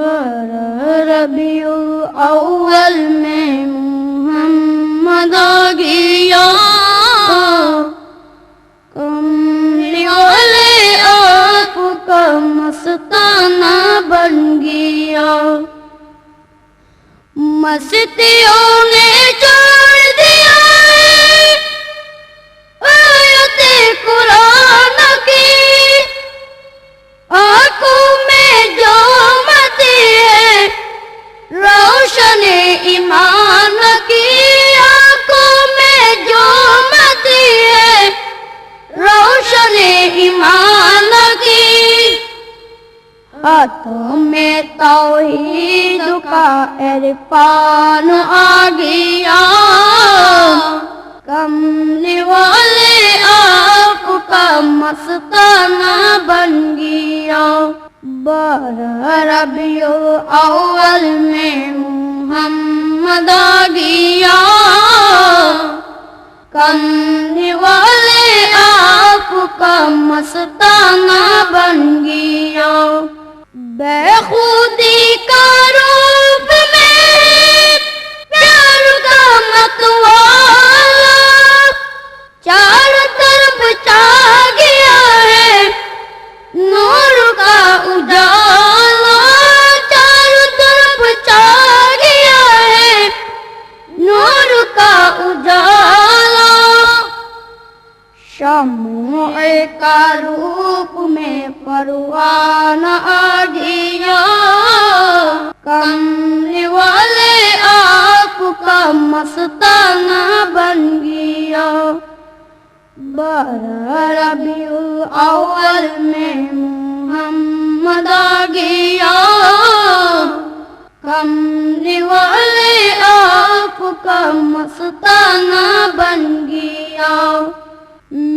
بارہ ربیع اول میں محمد آ گیا کملی والے آپ کا مستانہ بن گیا۔ مستیوں نے چھوڑ ایمان کی ہاتھوں میں توحید کا عرفان آ گیا کملی والے آپ کا مستانہ بن گیا بارہ ربیع اول میں محمد آ گیا کملی والے آپ کا مستانہ بن گیا۔ بے خود شمع کا روپ میں پروان آ گیا کملی والے آپ کا مستانہ بن گیا بارہ ربیع الاول میں محمد آ گیا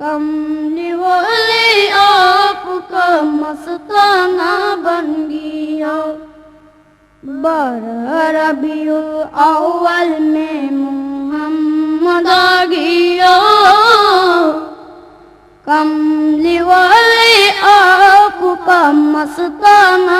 کملی والے آپ کا مستانہ بن گیا بارہ ربیع اول میں محمد آ گیا کملی والے آپ کا مستانہ بن